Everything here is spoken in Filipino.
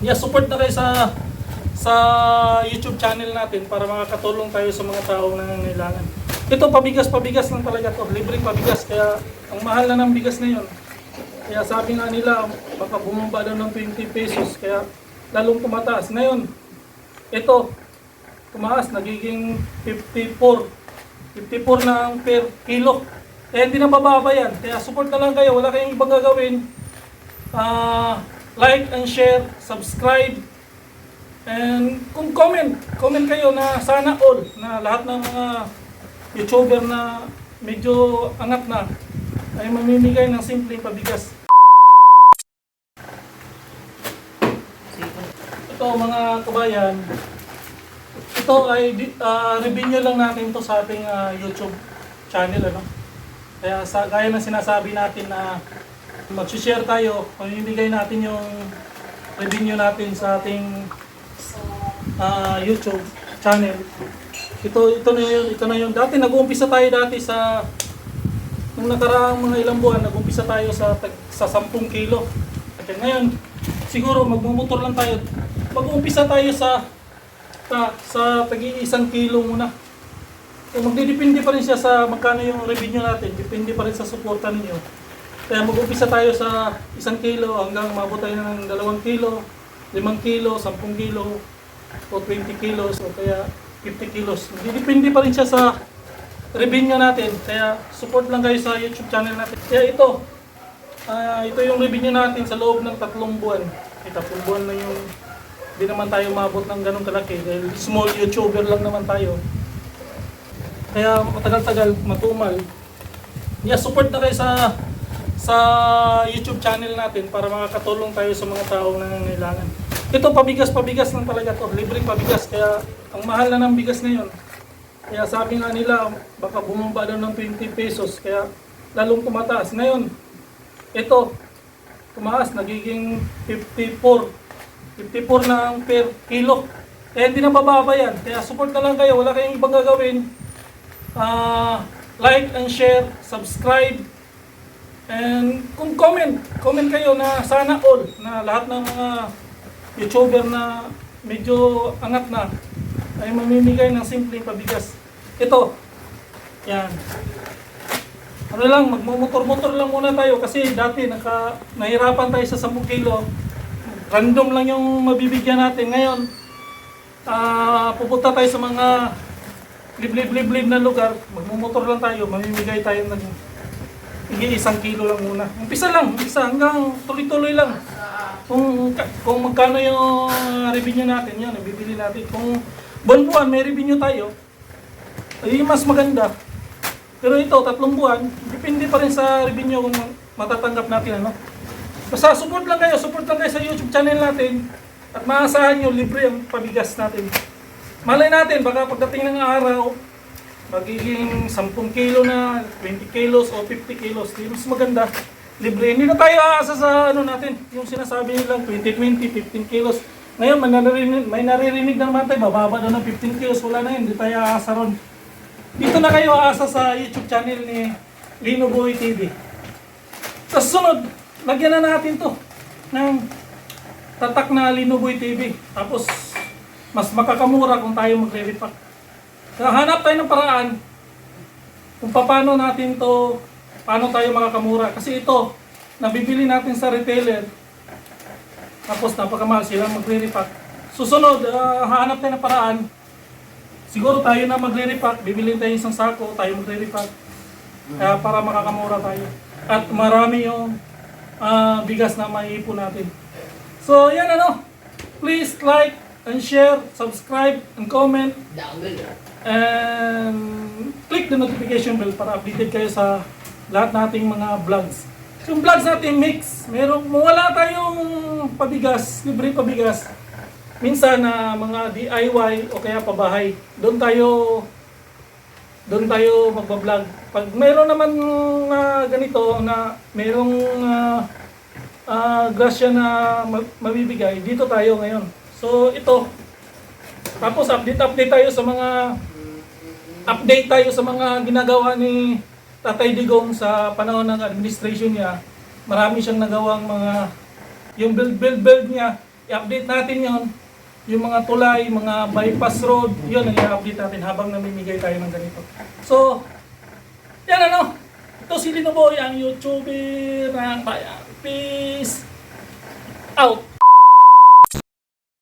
Yeah, support na kayo sa sa YouTube channel natin para makakatulong tayo sa mga taong nangangailangan. Ito, pabigas-pabigas lang talaga to. Libreng pabigas. Kaya, ang mahal na ng bigas ngayon. Kaya sabi nga nila, baka bumaba daw ng 20 pesos. Kaya, lalong tumataas. Ngayon, ito, tumaas, nagiging 54. 54 na ang per kilo. Kaya hindi na bababa yan. Kaya support na lang kayo. Wala kayong ibang gagawin. Ah, like and share, subscribe, and kung comment, comment kayo na sana all, na lahat ng mga YouTuber na medyo angat na ay mamimigay ng simpleng pabigas. Ito mga kabayan, ito ay ah, revenue lang natin to sa ating ah, YouTube channel ano. Kaya sa gaya ng sinasabi natin na mag-share tayo, pamimigay natin yung revenue natin sa ating ah, YouTube channel. Ito ito na yun, ito na yun. Dati nag-uumpisa tayo dati sa nung nakaraang mga ilang buwan, nag-umpisa tayo sa sa 10 kilo. At ngayon, siguro magmumotor lang tayo. Mag-uumpisa tayo sa sa, sa tagi isang kilo muna. So, magdidepende pa rin siya sa magkano yung revenue natin. Depende pa rin sa suporta ninyo. Kaya mag-umpisa tayo sa isang kilo hanggang mabot tayo ng dalawang kilo, limang kilo, sampung kilo, o 20 kilos, o kaya 50 kilos. Depende pa rin siya sa revenue natin. Kaya support lang kayo sa YouTube channel natin. Kaya ito, ah, ito yung revenue natin sa loob ng tatlong buwan. Eh, tatlong buwan na yung hindi naman tayo mabot ng ganong kalaki dahil small YouTuber lang naman tayo. Kaya matagal-tagal, matumal. Yeah, support na kayo sa sa YouTube channel natin para makakatulong tayo sa mga taong nangangailangan. Ito pabigas-pabigas lang talaga to, libreng pabigas kaya ang mahal na ng bigas ngayon. Kaya sabi nga nila baka bumaba daw ng 20 pesos kaya lalong tumataas. Ngayon, ito tumaas nagiging 54 54 na ang per kilo. Kaya hindi na bababa yan. Kaya support na lang kayo. Wala kayong ibang gagawin. Ah, like and share, subscribe, and kung comment, comment kayo na sana all, na lahat ng mga YouTuber na medyo angat na ay mamimigay ng simpleng pabigas. Ito, yan. Ano lang, magmumotor-motor lang muna tayo kasi dati naka, nahirapan tayo sa 10 kilo. Random lang yung mabibigyan natin. Ngayon, ah pupunta tayo sa mga liblib-liblib na lugar, magmumotor lang tayo, mamimigay tayo ng hindi isang kilo lang muna. Umpisa lang, umpisa hanggang tuloy-tuloy lang. Kung kung magkano yung revenue natin, yan, bibili natin. Kung buwan-buwan may revenue tayo, ay mas maganda. Pero ito, tatlong buwan, depende pa rin sa revenue kung matatanggap natin, ano. Basta support lang kayo, support lang kayo sa YouTube channel natin at maasahan nyo, libre ang pabigas natin. Malay natin, baka pagdating ng araw, magiging 10 kilo na, 20 kilos o 50 kilos. Di mas maganda. Libre. Hindi na tayo aasa sa ano natin, yung sinasabi nilang 20, 20, 15 kilos. Ngayon, may naririnig, may naririnig na naman tayo, bababa na ng 15 kilos. Wala na yun, hindi tayo aasa ron. Dito na kayo aasa sa YouTube channel ni Lino Boy TV. Sa sunod, lagyan na natin to ng tatak na Linoboy TV. Tapos, mas makakamura kung tayo magre-repack. Kaya hanap tayo ng paraan kung paano natin to, paano tayo makakamura. Kasi ito, nabibili natin sa retailer, tapos napakamahal sila magre-repack. Susunod, ah, hanap tayo ng paraan. Siguro tayo na magre-repack, bibili tayo isang sako, tayo magre-repack. Kaya para makakamura tayo. At marami yung ah, bigas na maiipon natin. So, yan ano. Please like and share, subscribe, and comment. And click the notification bell para updated kayo sa lahat nating mga vlogs. Yung vlogs natin mix, merong wala tayong pabigas, libre pabigas. Minsan na mga DIY o kaya pabahay. Doon tayo doon tayo magbablog. Pag mayroon naman na ganito na mayroong ah, ah, grasya na ma- mabibigay, dito tayo ngayon. So ito, tapos update-update tayo sa mga update tayo sa mga ginagawa ni Tatay Digong sa panahon ng administration niya. Marami siyang nagawang mga yung build build build niya. i-update natin yon yung mga tulay, mga bypass road, yun ang i-update natin habang namimigay tayo ng ganito. So, yan ano, ito si Lino Boy, ang YouTuber ng Bayan. Peace out!